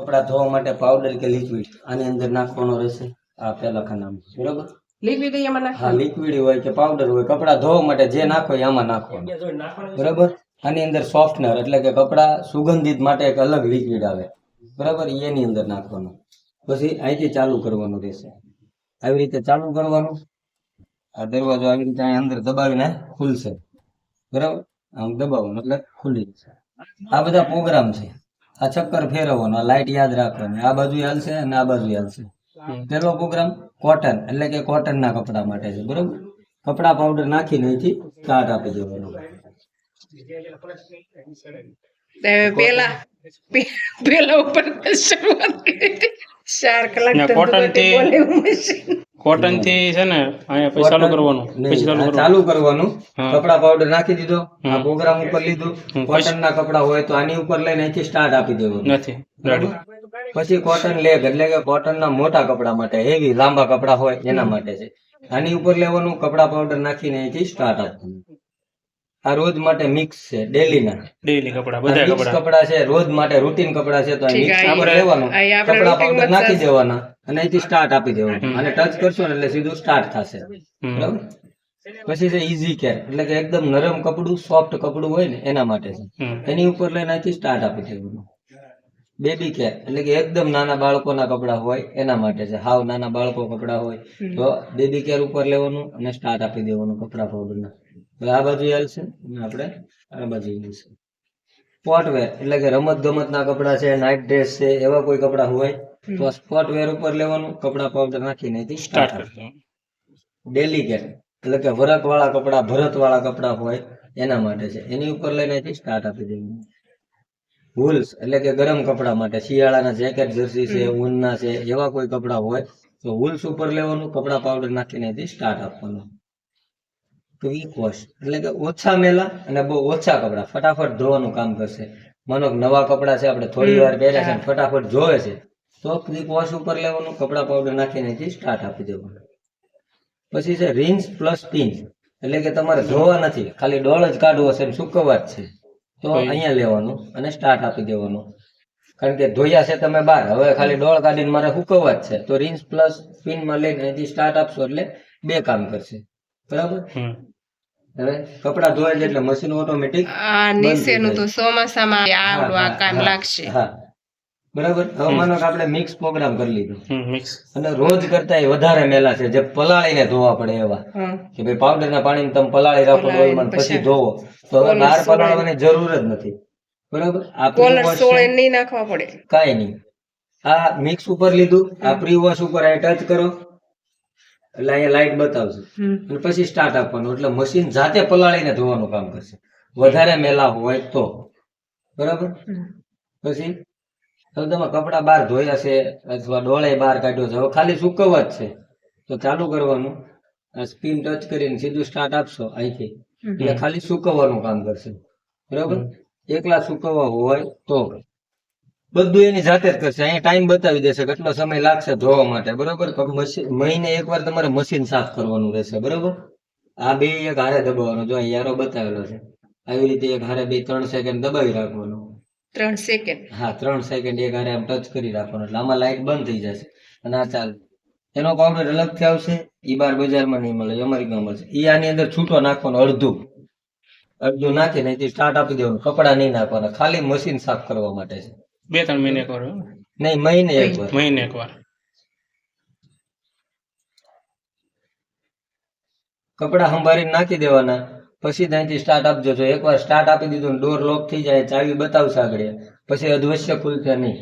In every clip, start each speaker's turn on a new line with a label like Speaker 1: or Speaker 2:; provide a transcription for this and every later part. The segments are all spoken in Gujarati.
Speaker 1: કપડા ધોવા માટે પાવડર કે લિક્વિડ આની અંદર નાખવાનો રહેશે. આ પેલા ખાનામાં. બરોબર?
Speaker 2: લિક્વિડ એમાં નાખ
Speaker 1: હા લિક્વિડ હોય કે પાવડર હોય કપડા ધોવા માટે જે નાખો એ આમાં નાખવાનું. બરોબર? આની અંદર સોફ્ટનર એટલે કે કપડા સુગંધિત માટે એક અલગ લિક્વિડ આવે. બરાબર? એની અંદર નાખવાનું. પછી અહીંથી ચાલુ કરવાનું રહેશે. આવી રીતે ચાલુ કરવાનું. આ દરવાજો આવી રીતે અહીં અંદર દબાવીને ખુલશે. બરાબર? આમ દબાવવાનું એટલે ખુલી જશે આ બધા પ્રોગ્રામ છે. આ ચક્કર ફેરવવાનો લાઇટ લાઈટ યાદ રાખવાની આ બાજુ હાલશે અને આ બાજુ હાલશે. પેલો પ્રોગ્રામ કોટન એટલે કે કોટન ના કપડા માટે છે બરોબર? કપડા પાવડર નાખીને અહીંથી સ્ટાર્ટ આપી દેવાનો.
Speaker 2: પેલા પેલા ઉપર શરૂઆત કરી ચાર કલાક
Speaker 3: ના,
Speaker 2: ધંધો
Speaker 3: cotton
Speaker 2: કરતી
Speaker 3: થી-. કોટનથી છે ને અહીંયા પછી ચાલુ કરવાનું. પછી ચાલુ કરવાનું.
Speaker 1: ચાલુ કરવાનું. કપડા પાવડર નાખી દીધો આ પ્રોગ્રામ ઉપર લીધું. કોટન ના કપડા હોય તો આની ઉપર લઈને અહીંથી સ્ટાર્ટ આપી દેવાનું
Speaker 3: નથી
Speaker 1: પછી કોટન લેગ એટલે કે કોટન ના મોટા કપડા માટે હેવી લાંબા કપડા હોય એના માટે છે. આની ઉપર લેવાનું કપડા પાવડર નાખીને અહીંથી સ્ટાર્ટ આપવાનું. આ રોજ માટે મિક્સ છે ડેલી ના
Speaker 3: ડેઈલી કપડા બધા કપડા.
Speaker 1: કપડા છે રોજ માટે રૂટીન કપડા છે તો મિક્સ આપણે લેવાનું. કપડા પાવડર નાખી દેવાના અને અહીંથી સ્ટાર્ટ આપી દેવાનું. અને ટચ કરશો ને એટલે સીધું સ્ટાર્ટ થશે. બરાબર? પછી છે ઈઝી કેર એટલે કે એકદમ નરમ કપડું સોફ્ટ કપડું હોય ને એના માટે છે. એની ઉપર લઈને અહીંથી સ્ટાર્ટ આપી દેવાનું. બેબી કેર એટલે કે એકદમ નાના બાળકોના કપડા હોય એના માટે છે. હાવ નાના બાળકો કપડા હોય તો બેબી કેર ઉપર લેવાનું અને સ્ટાર્ટ આપી દેવાનું કપડા પાવડરના આ બાજુ હાલશે અને આપણે આ બાજુ હાલશે સ્પોર્ટવેર એટલે કે રમત ગમત ના કપડા છે નાઇટ ડ્રેસ છે એવા કોઈ કપડા હોય તો સ્પોર્ટવેર ઉપર લેવાનું કપડા પાવડર નાખીને
Speaker 3: સ્ટાર્ટ ડેલીકેટ
Speaker 1: ડેલિકેટ એટલે કે વરક વાળા કપડા ભરત વાળા કપડા હોય એના માટે છે. એની ઉપર લઈને સ્ટાર્ટ આપી દેવાનું. વુલ્સ એટલે કે ગરમ કપડા માટે શિયાળાના જેકેટ જર્સી છે ઊનના છે એવા કોઈ કપડા હોય તો વુલ્સ ઉપર લેવાનું કપડા પાવડર નાખીને સ્ટાર્ટ આપવાનું. ક્વિક વોશ એટલે કે ઓછા મેલા અને બહુ ઓછા કપડા. ફટાફટ ધોવાનું કામ કરશે. માનો કે નવા કપડા છે આપણે થોડી વાર પહેર્યા છે ફટાફટ ધોવે છે તો ક્વિક વોશ ઉપર લેવાનું કપડા પાવડર નાખીને સ્ટાર્ટ આપી દેવાનું. પછી છે રિન્સ પ્લસ પિન્સ એટલે કે તમારે ધોવા નથી ખાલી ડોળ જ કાઢવો છે સુકવવા જ છે. તો અહીંયા લેવાનું અને સ્ટાર્ટ આપી દેવાનું. કારણ કે ધોયા છે તમે બાર હવે ખાલી ડોળ કાઢીને મારે સુકવવા જ છે. તો રિન્સ પ્લસ પિનમાં લઈને અહીંથી સ્ટાર્ટ આપશો એટલે બે કામ કરશે. બરાબર. હવે કપડા ધોવા છે એટલે મશીન ઓટોમેટિક
Speaker 2: આ નીચેનું તો ચોમાસામાં આવડું આ કામ લાગશે.
Speaker 1: હા. બરાબર? હવે માનો કે આપણે મિક્સ પ્રોગ્રામ કરી લીધો.
Speaker 3: મિક્સ
Speaker 1: અને રોજ કરતા વધારે મેલા છે. જે પલાળીને ધોવા પડે એવા. કે ભાઈ પાવડર ના પાણી તમે પલાળી રાખો ઓઇલમાં
Speaker 2: પછી
Speaker 1: ધોવો. તો હવે બહાર. પલાળવાની જરૂર જ નથી. બરાબર? આ
Speaker 2: કોલર સોળે નહીં નાખવા પડે.
Speaker 1: કાઈ નહીં. આ મિક્સ ઉપર લીધું. આ પ્રી વોશ ઉપર આ ટચ કરો. એટલે અહીંયા લાઈટ બતાવશે. અને પછી સ્ટાર્ટ આપવાનું. એટલે મશીન જાતે પલાળીને ધોવાનું કામ કરશે. વધારે મેલા હોય તો. બરાબર? પછી? હવે તમે કપડા બહાર ધોયા છે અથવા ડોળે બહાર કાઢ્યો છે. હવે ખાલી સુકવવા જ છે. તો ચાલુ કરવાનું. સ્પીન ટચ કરીને સીધું સ્ટાર્ટ આપશો અહીંથી. એટલે ખાલી સુકવવાનું કામ કરશે. બરાબર? એકલા સુકવવા હોય તો. બધું એની જાતે જ કરશે. અહીંયા ટાઈમ બતાવી દેશે કેટલો સમય લાગશે ધોવા માટે બરાબર? મહિને એક એકવાર તમારે મશીન સાફ કરવાનું રહેશે બરોબર? આ બે એક હારે દબાવવાનો. જો યારો બતાવેલો છે. આવી રીતે એક હારે બે ત્રણ સેકન્ડ દબાવી રાખવાનું.
Speaker 2: ત્રણ સેકન્ડ
Speaker 1: હા ત્રણ સેકન્ડ એક હારે આમ ટચ કરી રાખવાનું. એટલે આમાં લાઇટ બંધ થઈ જશે. અને આ ચાલ. એનો પાવડર અલગથી આવશે. ઈ બાર બજારમાં નહીં મળે અમેરિકામાં મળશે ઈ આની અંદર છૂટો નાખવાનો અડધું. અડધું નાખીને સ્ટાર્ટ આપી દેવાનું. કપડા નહીં નાખવાના. ખાલી મશીન સાફ કરવા માટે છે.
Speaker 3: બે ત્રણ મહિને એકવાર
Speaker 1: નહીં મહિને એકવાર
Speaker 3: મહિને એકવાર
Speaker 1: કપડા સંભાળીને નાખી દેવાના. પછી ત્યાંથી સ્ટાર્ટ આપજો જો એકવાર સ્ટાર્ટ આપી દીધું ડોર લોક થઈ જાય ચાવી બતાવશે આગળ. પછી અધવશ્ય ખુલશે નહીં.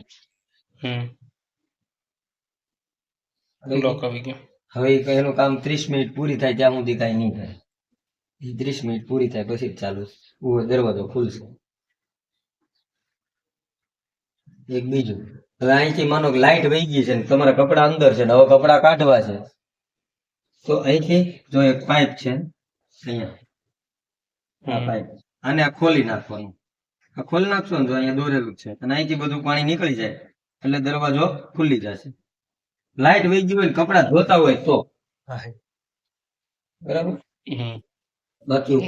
Speaker 1: હવે એનું કામ ત્રીસ મિનિટ પૂરી થાય ત્યાં સુધી કાંઈ નહીં થાય. એ ત્રીસ મિનિટ પૂરી થાય પછી ચાલુ. દરવાજો ખુલશે. એક બીજું. હવે અહીંથી માનો કે લાઈટ વહી ગઈ છે ને તમારા કપડા અંદર છે ને હવે કપડા કાઢવા છે. તો અહીંથી જો એક પાઇપ છે અહીંયા. આ. પાઇપ. આને આ ખોલી નાખવાનું. આ ખોલી નાખશો ને તો અહીંયા દોરેલું છે. અને અહીંથી બધું પાણી નીકળી જાય. એટલે દરવાજો ખુલી જશે. લાઈટ વહી ગઈ હોય કપડા ધોતા હોય તો. બરાબર? બાકી.